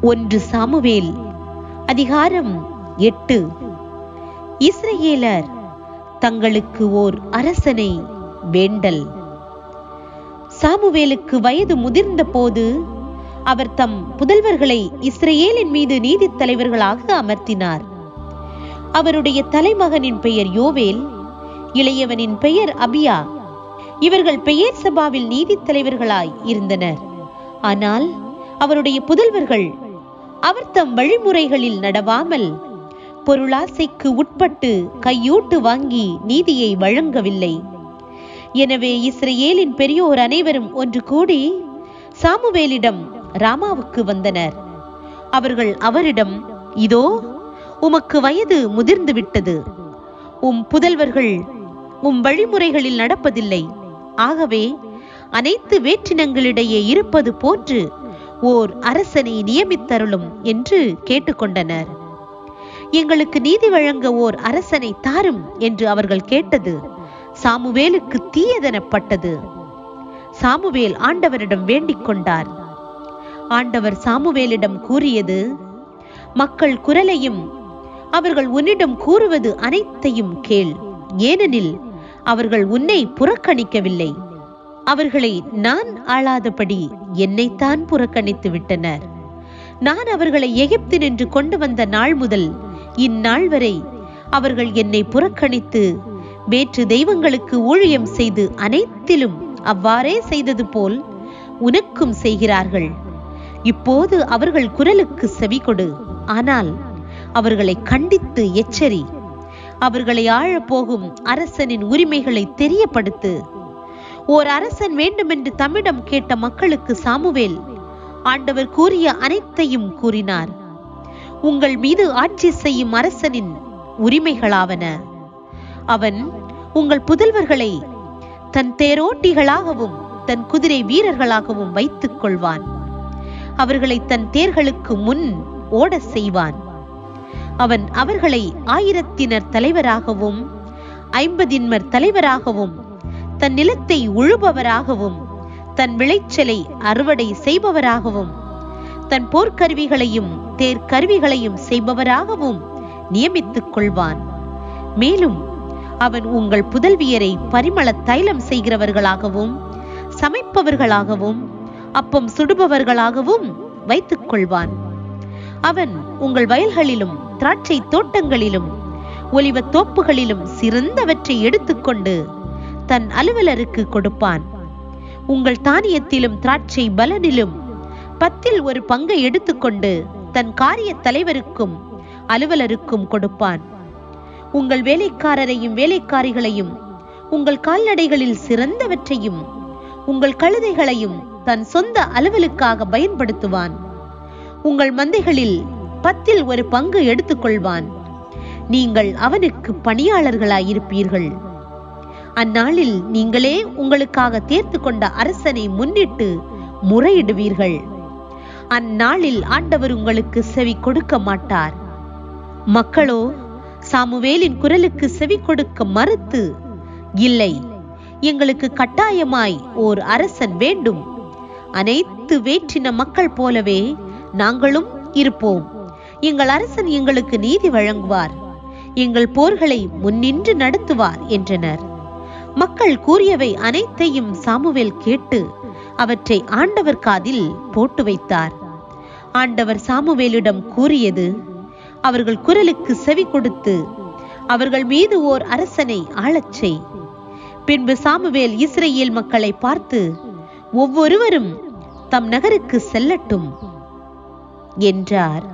ஒன்று சாமுவேல் அதிகாரம் எட்டு. இஸ்ரேலர் தங்களுக்கு ஓர் அரசனை வேண்டல். சாமுவேலுக்கு வயது முதிர்ந்த போது அவர் தம் புதல்வர்களை இஸ்ரேலின் மீது நீதித் தலைவர்களாக அமர்த்தினார். அவருடைய தலைமகனின் பெயர் யோவேல் இளையவனின் பெயர் அபியா. இவர்கள் பெயர் சபாவில் நீதி தலைவர்களாய் இருந்தனர். ஆனால் அவருடைய புதல்வர்கள் அவர் தம் வழிமுறைகளில் நடவாமல் பொருளாசைக்கு உட்பட்டு கையூட்டு வாங்கி நீதியை வழங்கவில்லை. எனவே இஸ்ரேலின் பெரியோர் அனைவரும் ஒன்று கூடி சாமுவேலிடம் ராமாவுக்கு வந்தனர். அவர்கள் அவரிடம் இதோ உமக்கு வயது முதிர்ந்து விட்டது உம் புதல்வர்கள் உம் வழிமுறைகளில் நடப்பதில்லை. ஆகவே அனைத்து வேற்றினங்களிடையே இருப்பது போன்று ஓர் அரசனை நியமித்தருளும் என்று கேட்டுக்கொண்டனர். எங்களுக்கு நீதி வழங்க ஓர் அரசனை தாரும் என்று அவர்கள் கேட்டது. சாமுவேலுக்கு தீயதெனப்பட்டது. சாமுவேல் ஆண்டவரிடம் வேண்டிக் கொண்டார். ஆண்டவர் சாமுவேலிடம் கூறியது மக்கள் குரலையும் அவர்கள் உன்னிடம் கூறுவது அனைத்தையும் கேள். ஏனெனில் அவர்கள் உன்னை புறக்கணிக்கவில்லை. அவர்களை நான் ஆளாதபடி என்னைத்தான் புறக்கணித்து விட்டனர். நான் அவர்களை எகிப்தினின்று கொண்டு வந்த நாள் முதல் இந்நாள் வரை அவர்கள் என்னை புறக்கணித்து வேற்று தெய்வங்களுக்கு ஊழியம் செய்து அனைத்திலும் அவ்வாறே செய்தது போல் உனக்கும் செய்கிறார்கள். இப்போது அவர்கள் குரலுக்கு செவி கொடு. ஆனால் அவர்களை கண்டித்து எச்சரி. அவர்களை ஆழப்போகும் அரசனின் உரிமைகளை தெரியப்படுத்து. ஓர் அரசன் வேண்டுமென்று தம்மிடம் கேட்ட மக்களுக்கு சாமுவேல் ஆண்டவர் கூறிய அனைத்தையும் கூறினார். உங்கள் மீது ஆட்சி செய்யும் அரசனின் உரிமைகளாவன. அவன் உங்கள் புதல்வர்களை தன் தேரோட்டிகளாகவும் தன் குதிரை வீரர்களாகவும் வைத்துக் கொள்வான். அவர்களை தன் தேர்களுக்கு முன் ஓட செய்வான். அவன் அவர்களை ஆயிரத்தினர் தலைவராகவும் ஐம்பதின்மர் தலைவராகவும் தன் நிலத்தை உழுபவராகவும் தன் விளைச்சலை அறுவடை செய்பவராகவும் தன் போர்க்கருவிகளையும் தேர்க்கருவிகளையும் செய்பவராகவும் நியமித்துக் கொள்வான். மேலும் அவன் உங்கள் புதல்வியரை பரிமள தைலம் செய்கிறவர்களாகவும் சமைப்பவர்களாகவும் அப்பம் சுடுபவர்களாகவும் வைத்துக் கொள்வான். அவன் உங்கள் வயல்களிலும் திராட்சை தோட்டங்களிலும் ஒலிவ தோப்புகளிலும் சிறந்தவற்றை எடுத்துக்கொண்டு தன் அலுவலருக்கு கொடுப்பான். உங்கள் தானியத்திலும் திராட்சை பலனிலும் பத்தில் ஒரு பங்கை எடுத்துக்கொண்டு தன் காரிய தலைவருக்கும் அலுவலருக்கும் கொடுப்பான். உங்கள் வேலைக்காரரையும் வேலைக்காரிகளையும் உங்கள் கால்நடைகளில் சிறந்தவற்றையும் உங்கள் கழுதைகளையும் தன் சொந்த அலுவலுக்காக பயன்படுத்துவான். உங்கள் மந்தைகளில் பத்தில் ஒரு பங்கு எடுத்துக்கொள்வான். நீங்கள் அவனுக்கு பணியாளர்களாயிருப்பீர்கள். அந்நாளில் நீங்களே உங்களுக்காக தேர்த்து கொண்ட அரசனை முன்னிட்டு முறையிடுவீர்கள். அந்நாளில் ஆண்டவர் உங்களுக்கு செவி கொடுக்க மாட்டார். மக்களோ சாமுவேலின் குரலுக்கு செவி கொடுக்க மறுத்து இல்லை எங்களுக்கு கட்டாயமாய் ஓர் அரசன் வேண்டும். அனைத்து வேற்றின மக்கள் போலவே நாங்களும் இருப்போம். எங்கள் அரசன் எங்களுக்கு நீதி வழங்குவார். எங்கள் போர்களை முன்னின்று நடத்துவார் என்றனர். மக்கள் கூறியவை அனைத்தையும் சாமுவேல் கேட்டு அவற்றை ஆண்டவர் காதில் போட்டு வைத்தார். ஆண்டவர் சாமுவேலிடம் கூறியது அவர்கள் குரலுக்கு செவி கொடுத்து அவர்கள் மீது ஓர் அரசனை ஆளச் செய். பின்பு சாமுவேல் இஸ்ரேல் மக்களை பார்த்து ஒவ்வொருவரும் தம் நகருக்கு செல்லட்டும் என்றார்.